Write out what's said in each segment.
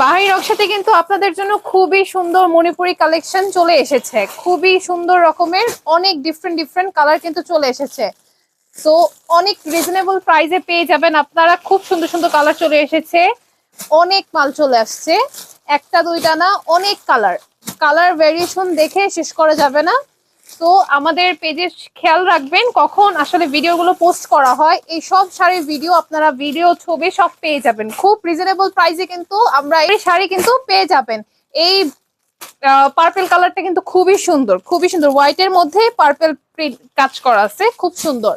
বাহারি নকশাতে কিন্তু আপনাদের জন্য খুবই সুন্দর মণিপুরি কালেকশন চলে এসেছে। খুবই সুন্দর রকমের অনেক ডিফারেন্ট ডিফারেন্ট কালার কিন্তু চলে এসেছে। তো অনেক রিজনেবল প্রাইসে পেয়ে যাবেন আপনারা। খুব সুন্দর সুন্দর কালার চলে এসেছে। অনেক মাল চলে আসছে। একটা, দুইটা না, অনেক কালার কালার ভেরিয়েশন দেখে শেষ করা যাবে না। তো আমাদের পেজে খেয়াল রাখবেন কখন আসলে ভিডিওগুলো পোস্ট করা হয়। এই সব শাড়ির ভিডিও আপনারা ভিডিও ছবি সব পেয়ে যাবেন। খুব রিজনেবল প্রাইসে কিন্তু আমরা এই শাড়ি কিন্তু পেয়ে যাবেন। এই পার্পেল কালারটা কিন্তু খুবই সুন্দর খুবই সুন্দর। হোয়াইটের মধ্যে পার্পেল প্রিন্ট কাজ করা আছে, খুব সুন্দর।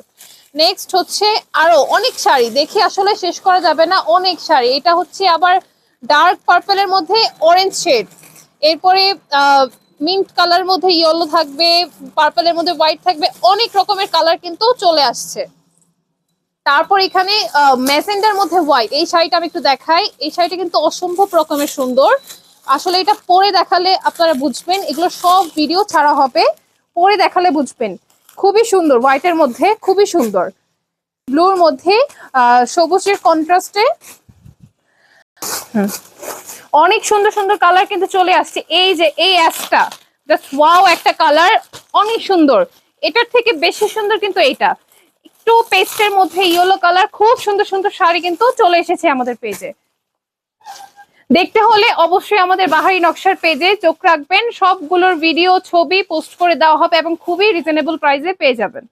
নেক্সট হচ্ছে আরও অনেক শাড়ি, দেখে আসলে শেষ করা যাবে না অনেক শাড়ি। এটা হচ্ছে আবার ডার্ক পার্পেলের মধ্যে অরেঞ্জ শেড এরপরে মিন্ট কালার মধ্যে ইয়েলো থাকবে পার্পলের মধ্যে হোয়াইট থাকবে, অনেক রকমের কালার কিন্তু চলে আসছে। তারপর এখানে মেসেন্ডার মধ্যে হোয়াইট এই শাড়িটা আমি একটু দেখাই। এই শাড়িটা কিন্তু অসম্ভব রকমের সুন্দর। আসলে এটা পরে দেখালে আপনারা বুঝবেন, এগুলো সব ভিডিও ছাড়া হবে। পরে দেখালে বুঝবেন। খুবই সুন্দর হোয়াইটের মধ্যে খুবই সুন্দর। ব্লুর মধ্যে সবুজের কন্ট্রাস্টে অনেক সুন্দর সুন্দর কালার কিন্তু চলে আসছে। এই যে, এই অ্যাশটা জাস্ট ওয়াও একটা কালার অনেক সুন্দর। এটার থেকে বেশি সুন্দর কিন্তু এইটা। একটু পেস্টের মধ্যে ইয়েলো কালার খুব সুন্দর সুন্দর শাড়ি কিন্তু চলে এসেছে আমাদের পেজে দেখতে হলে অবশ্যই আমাদের বাহারি নকশার পেজে চোখ রাখবেন। সবগুলোর ভিডিও ছবি পোস্ট করে দেওয়া হবে এবং খুবই রিজনেবল প্রাইসে পেয়ে যাবেন।